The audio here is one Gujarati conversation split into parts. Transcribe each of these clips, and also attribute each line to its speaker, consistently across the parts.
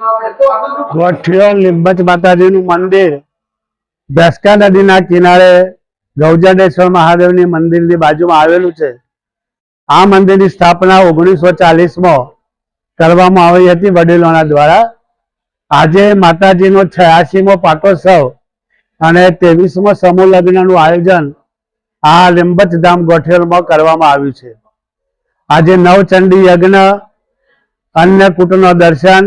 Speaker 1: ગોઠિયો લીંબચ માતાજીનું મંદિર. બેસકા નદીના કિનારે ગૌજડેશ્વર મહાદેવની પાટોત્સવ અને ત્રેવીસમો સમૂહ લગ્નનું આયોજન આ લીંબચ ધામ ગોઠિયોલમાં કરવામાં આવ્યું છે. આજે નવચંડી યજ્ઞ, અન્નકૂટનો દર્શન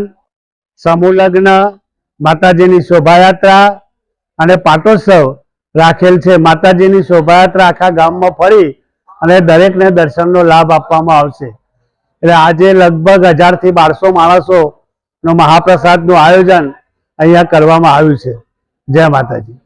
Speaker 1: સમૂહ લગ્ન, માતાજીની શોભાયાત્રા અને પાટોત્સવ રાખેલ છે. માતાજીની શોભાયાત્રા આખા ગામમાં ફરી અને દરેકને દર્શનનો લાભ આપવામાં આવશે. એટલે આજે લગભગ હજારથી બારસો માણસો નો મહાપ્રસાદનું આયોજન અહીંયા કરવામાં આવ્યું છે. જય માતાજી.